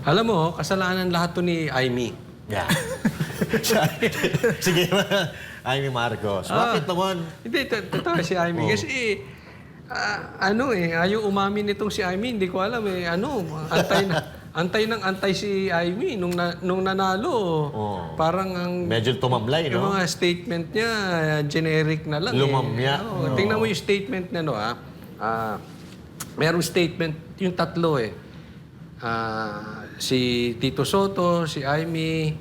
Alam mo, kasalanan lahat to ni Aimee. Yeah. Sige, Amy Marcos. Bakit naman? Hindi, totoo si Aimee. Oh. Kasi, ah, ano eh, ayaw umamin nitong si Aimee. Hindi ko alam eh, ano, antay na, antay ng antay si Aimee nung, na, nung nanalo. Oh. Parang ang Medyo tumamlay, yung no? mga statement niya, generic na lang Lumamya. eh. Oo, Tingnan mo yung statement niya, no, ah. Ah, merong statement, yung tatlo eh. Ah, si Tito Soto, si Aimee,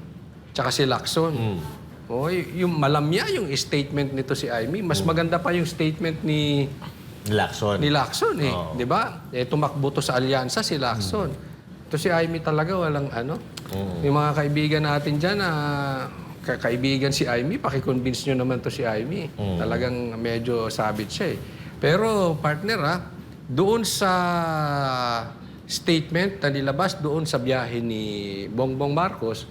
tsaka si Lacson. Hmm. Oh, yung malamya yung statement nito si Aimee. Mas maganda pa yung statement ni Lacson. ni Lacson eh, Oo. 'di ba? Eh tumakbo to sa alyansa si Lacson. Ito si Aimee talaga walang ano. Yung mga kaibigan natin diyan na ka- kaibigan si Aimee, paki-convince nyo naman to si Aimee. Talagang medyo sabit siya eh. Pero partner ah, doon sa statement na nilabas doon sa biyahe ni Bongbong Marcos,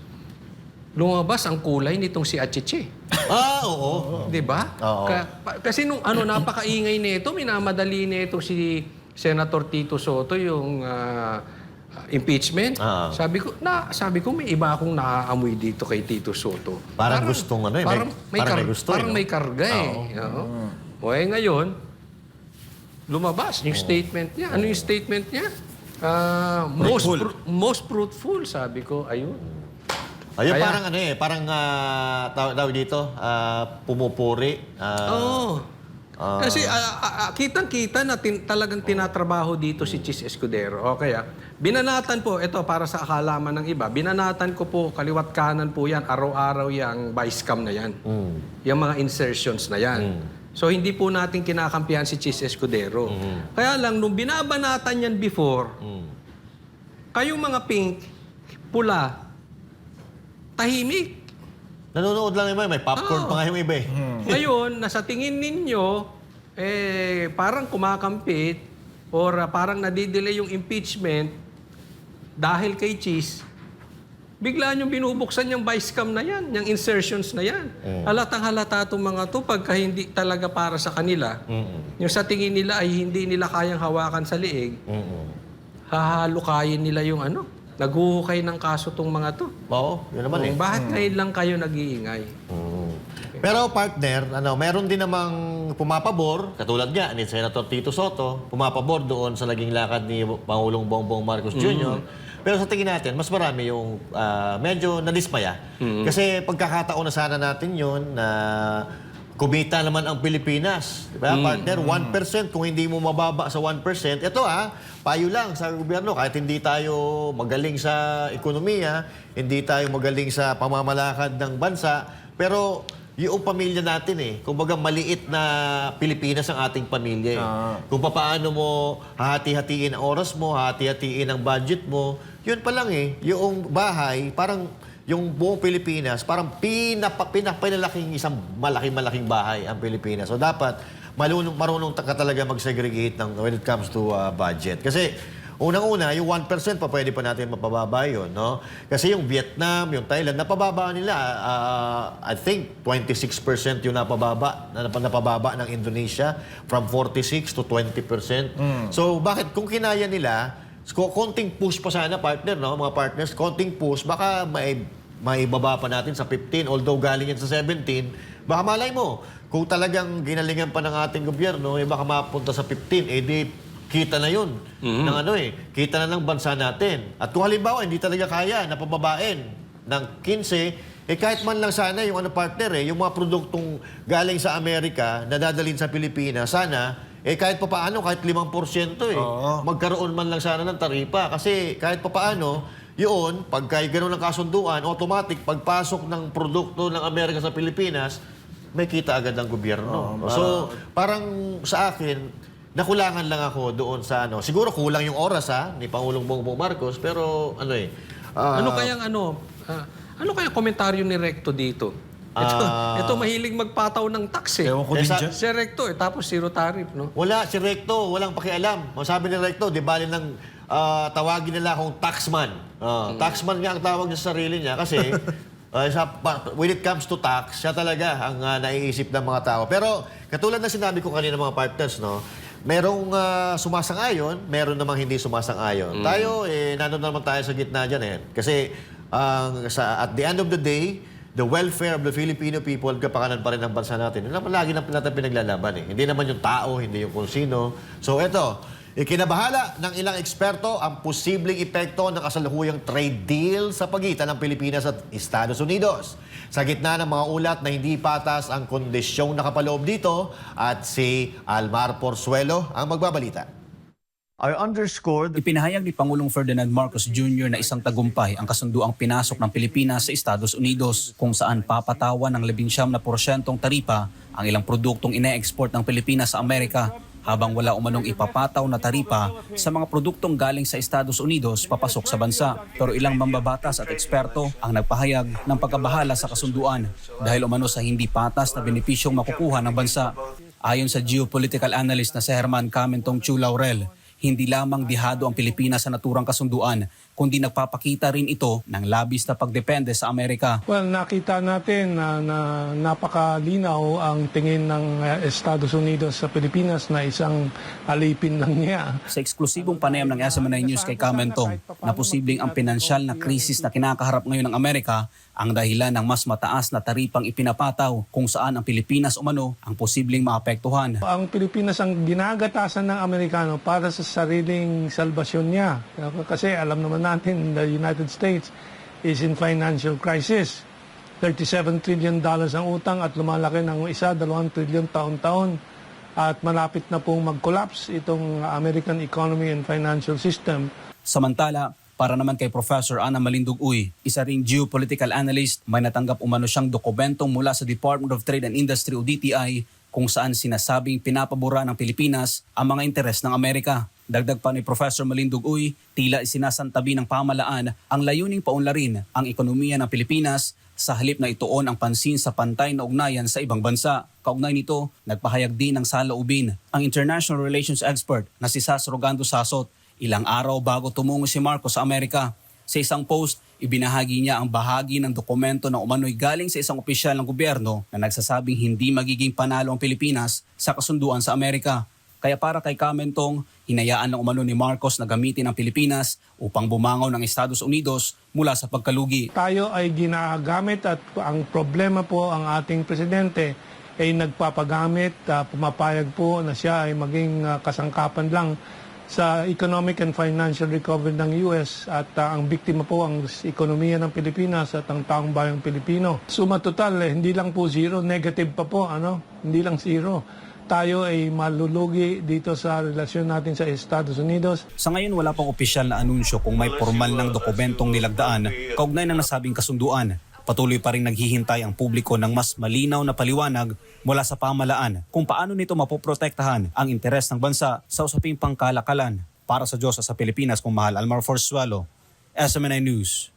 lumabas ang kulay nitong si Achiche. Ah, oo. 'Di ba? Oo. Ka- pa- kasi nung ano napakaingay nito, minamadali nito si Senator Tito Soto yung ah, impeachment. Ah. Sabi ko, na sabi ko may iba akong naaamoy dito kay Tito Soto. Parang gustong ano eh, may- Parang may, parang kar- may gusto eh, parang no? may karga eh. Oo. O eh ngayon, lumabas yung statement niya. Ano yung statement niya? Ah, most Fruitful. fru- most fruitful, sabi ko. Ayun. Ayun, Kaya- parang ano eh, parang uh, tawag dito, ah, pumupuri. ah, Oo. Ah. Kasi ah, ah, ah, kitang-kita na tin- talagang tinatrabaho dito si Chis Escudero. O kaya, binanatan po, ito para sa akalaman ng iba, binanatan ko po, kaliwat kanan po yan, araw-araw yung vice cam na yan. mm, Yung mga insertions na yan. So, hindi po natin kinakampihan si Chis Escudero. Kaya lang, nung binabanatan yan before, mm. kayong mga pink, pula, tahimik. Nanonood lang naman, may popcorn pa nga yung iba eh. Ngayon, nasa tingin ninyo, eh, parang kumakampit or ah, parang nadidelay yung impeachment dahil kay Cheese, bigla nyo binubuksan yung vice cam na yan, yung insertions na yan. Halatang halata itong mga to pagka hindi talaga para sa kanila. Mm-mm. Yung sa tingin nila ay hindi nila kayang hawakan sa liig, Mm-mm. hahalukayin nila yung ano, naghuhukay ng kaso tong mga to. Oo, yun naman eh. Kung bakit ngayon lang kayo nag-iingay? Mm. Pero partner, ano, meron din namang pumapabor, katulad nga ni Senator Tito Soto, pumapabor doon sa naging lakad ni Pangulong Bongbong Marcos Jr. Pero sa tingin natin, mas marami yung ah, medyo nadismaya. Kasi pagkakataon na sana natin yun na kumita naman ang Pilipinas. Di ba, partner? 1%, kung hindi mo mababa sa 1%, ito ah, payo lang sa gobyerno, kahit hindi tayo magaling sa ekonomiya, hindi tayo magaling sa pamamalakad ng bansa, pero yung pamilya natin eh, kumbaga maliit na Pilipinas ang ating pamilya eh. Kung paano mo hahati-hatiin ang oras mo, hahati-hatiin ang budget mo, yun pa lang eh, yung bahay, parang yung buong Pilipinas, parang pinapa, pinapinalaking isang malaking-malaking bahay ang Pilipinas. So dapat marunong, marunong ka talaga mag-segregate ng, when it comes to uh, budget. Kasi unang-una, yung 1% pa pwede pa natin mapababa yun. No? Kasi yung Vietnam, yung Thailand, napababa nila, uh, I think 26% yung napababa, na nap- napababa ng Indonesia from 46 to 20%. So bakit kung kinaya nila, ko- konting push pa sana partner, no? mga partners, konting push, baka may may baba pa natin sa 15, although galing yan sa 17, baka malay mo, kung talagang ginalingan pa ng ating gobyerno, eh baka mapunta sa 15, eh di kita na yun ng ano eh, kita na ng bansa natin. At kung halimbawa, hindi talaga kaya na pababain ng 15, eh kahit man lang sana yung ano partner eh, yung mga produktong galing sa Amerika na dadalhin sa Pilipinas, sana eh kahit papaano, kahit 5% eh, Oo. magkaroon man lang sana ng taripa. Kasi kahit papaano, yun, pagka gano'n ang kasunduan, automatic, pagpasok ng produkto ng Amerika sa Pilipinas, may kita agad ng gobyerno. so, parang sa akin, nakulangan lang ako doon sa ano. Siguro kulang yung oras ha, ni Pangulong Bongbong Marcos, pero ano eh, ah, ano kayang ano? ah, ano kayang komentaryo ni Recto dito? Ito, Ah. ito mahilig magpataw ng tax eh. Ewan ko din Kesa- dyan. Si Recto eh, tapos zero tariff, no? Wala, si Recto, walang pakialam. Masabi ni Recto, di bali nang ah, tawagin nila akong taxman. Ah, Taxman nga ang tawag niya sa sarili niya kasi ah, sa, when it comes to tax, siya talaga ang ah, naiisip ng mga tao. Pero katulad na sinabi ko kanina mga partners, no, merong ah, sumasang-ayon, meron namang hindi sumasang-ayon. Tayo, eh, nandun naman tayo sa gitna dyan eh. Kasi ang sa, at the end of the day, the welfare of the Filipino people, kapakanan pa rin ng bansa natin. Yun naman lagi natin natin pinaglalaban eh. Hindi naman yung tao, hindi yung kung sino. So eto, ikinabahala ng ilang eksperto ang posibleng epekto ng kasalukuyang trade deal sa pagitan ng Pilipinas at Estados Unidos. Sa gitna ng mga ulat na hindi patas ang kondisyong nakapaloob dito at si Almar Porzuelo ang magbabalita. I underscore the Ipinahayag ni Pangulong Ferdinand Marcos Jr. na isang tagumpay ang kasunduang pinasok ng Pilipinas sa Estados Unidos kung saan papatawan ng 19 na porsyentong taripa ang ilang produktong ine-export ng Pilipinas sa Amerika habang wala umanong ipapataw na taripa sa mga produktong galing sa Estados Unidos papasok sa bansa. Pero ilang mambabatas at eksperto ang nagpahayag ng pagkabahala sa kasunduan dahil umano sa hindi patas na benepisyong makukuha ng bansa. Ayon sa geopolitical analyst na si Herman Camentong Chu Laurel, hindi lamang dihado ang Pilipinas sa naturang kasunduan, kundi nagpapakita rin ito ng labis na pagdepende sa Amerika. Well, nakita natin na, na napakalinaw ang tingin ng eh, Estados Unidos sa Pilipinas na isang alipin lang niya. Sa eksklusibong panayam ng SMNI News kay Camentong na posibleng ang pinansyal na krisis na kinakaharap ngayon ng Amerika ang dahilan ng mas mataas na taripang ipinapataw kung saan ang Pilipinas umano ang posibleng maapektuhan. Ang Pilipinas ang ginagatasan ng Amerikano para sa sariling salbasyon niya. Kasi alam naman natin, the United States is in financial crisis. 37 trillion dollars ang utang at lumalaki ng isa, 2 trillion taon-taon. At malapit na pong mag-collapse itong American economy and financial system. Samantala, para naman kay Professor Ana Malindog Uy, isa ring geopolitical analyst, may natanggap umano siyang dokumentong mula sa Department of Trade and Industry o DTI kung saan sinasabing pinapabura ng Pilipinas ang mga interes ng Amerika. Dagdag pa ni Professor Malindog Uy, tila isinasantabi ng pamalaan ang layuning paunlarin ang ekonomiya ng Pilipinas sa halip na ituon ang pansin sa pantay na ugnayan sa ibang bansa. Kaugnay nito, nagpahayag din ng saloobin ang international relations expert na si Sas Rogando Sasot ilang araw bago tumungo si Marcos sa Amerika. Sa isang post, ibinahagi niya ang bahagi ng dokumento na umano'y galing sa isang opisyal ng gobyerno na nagsasabing hindi magiging panalo ang Pilipinas sa kasunduan sa Amerika. Kaya para kay Kamentong, hinayaan ng umano ni Marcos na gamitin ang Pilipinas upang bumangaw ng Estados Unidos mula sa pagkalugi. Tayo ay ginagamit at ang problema po ang ating presidente ay nagpapagamit, ah, pumapayag po na siya ay maging ah, kasangkapan lang sa economic and financial recovery ng US at ah, ang biktima po ang ekonomiya ng Pilipinas at ang taong bayang Pilipino. Suma total, eh, hindi lang po zero, negative pa po, ano? Hindi lang zero. Tayo ay malulugi dito sa relasyon natin sa Estados Unidos. Sa ngayon wala pang opisyal na anunsyo kung may formal ng dokumentong nilagdaan kaugnay ng nasabing kasunduan. Patuloy pa rin naghihintay ang publiko ng mas malinaw na paliwanag mula sa pamalaan kung paano nito mapoprotektahan ang interes ng bansa sa usaping pangkalakalan. Para sa Diyos at sa Pilipinas kung mahal Almar Forzuelo, SMNI News.